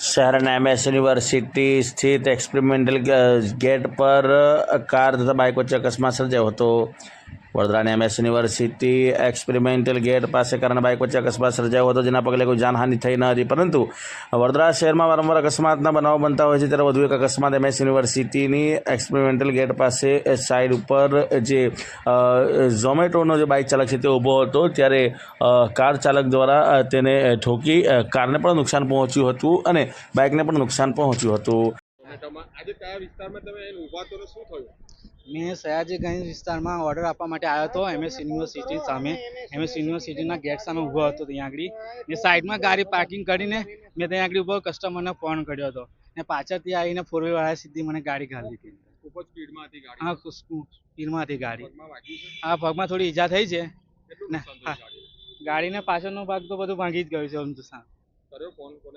શહેરના MS university સ્થિત experimental gate પર કાર તથા બાઇક વચ્ચે અકસ્માત સર્જાયો હતો. વડોદરાની એમએસ યુનિવર્સિટી એક્સપેરિમેન્ટલ ગેટ પાસે કારણે બાઇક વચ્ચે અકસ્માત સર્જાયો હતો, જેના પગલે કોઈ જાનહાનિ થઈ ન હતી. પરંતુ વડોદરા શહેરમાં વારંવાર અકસ્માતના બનાવો બનતા હોય છે, ત્યારે વધુ એક અકસ્માત એમએસ યુનિવર્સિટીની એક્સપેરિમેન્ટલ ગેટ પાસે સાઈડ ઉપર જે ઝોમેટોનો જે બાઇક ચાલક છે, તે ઊભો હતો. ત્યારે કાર ચાલક દ્વારા તેને ઠોકી કારને પણ નુકસાન પહોંચ્યું હતું અને બાઇકને પણ નુકસાન પહોંચ્યું હતું. આજે કયા વિસ્તારમાં તમે ઊભા તો શું થયું? મેં સયાજીગંજ વિસ્તારમાં ઓર્ડર આપવા માટે આવ્યો હતો એમએસ યુનિવર્સિટી સામે. એમએસ યુનિવર્સિટીના ગેટ સામે ઊભો હતો ત્યાં આગળ. ને સાઈડમાં ગાડી પાર્કિંગ કરીને મેં ત્યાં આગળ ઊભો કસ્ટમરને ફોન કર્યો હતો. ને પાછળથી આવીને ફોર વ્હીલવાળા સીધી મને ગાડી ઘાલી હતી. ખૂબ જ સ્પીડમાં હતી ગાડી. હા સ્પીડમાં હતી ગાડી. આ પગમાં થોડી ઈજા થઈ છે. ને હા. ગાડીને? પાછળનો ભાગ તો બધું ભાંગી જ ગયું છે આમ તો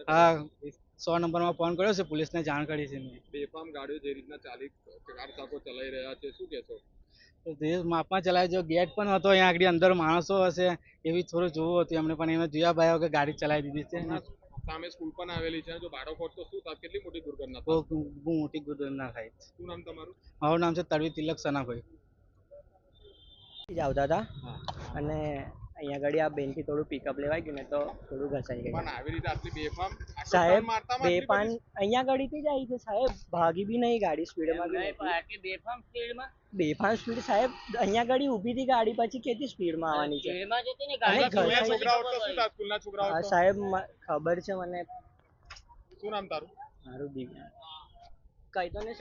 હા. સો નંબરમાં ફોન કર્યો છે પોલીસને જાણ કરી છે મેં. બેફામ ગાડીઓ જે રીતના ચાલી કાર ચાકો ચલાવી રહ્યા છે શું કહેશો? તો માપમાં ચલાવે જો ગેટ પણ હતો અહીંયા આગળ અંદર માણસો હશે એવી થોડું જોવું હતું. એમને પણ એમને જોયા ભાઈ કે ગાડી ચલાવી દીધી છે. સામે સ્કૂલ પણ આવેલી છે જો બાળકો તો શું થાય? કેટલી મોટી દુર્ઘટના બહુ થાત બહુ મોટી દુર્ઘટના થાય શું નામ તમારું? મારું નામ છે તળવી તિલક સનાભાઈ. જાવ આવતા હતા અને અહીંયા આગળ આ બેનથી થોડું પિકઅપ લેવાઈ ગયું ને તો થોડું ઘસાઈ પણ ગયું આવી રીતે આટલી બેફામ સાહેબ બધી- અહીંયા ગાડીથી જ આવી છે સાહેબ ભાગી બી નહીં ગાડી સ્પીડમાં બી નથી. બેફામ સ્પીડ સાહેબ અહીંયા ગાડી ઊભી હતી ગાડી પછી કેટલી સ્પીડમાં આવવાની છે. અને સ્કૂલના ઘસાઈ- છોકરાઓ તો શું થાત સ્કૂલના છોકરાઓ હા, સાહેબ ખબર છે મને. શું નામ તારું? મારું દિવ્યા કઈ તો નહીં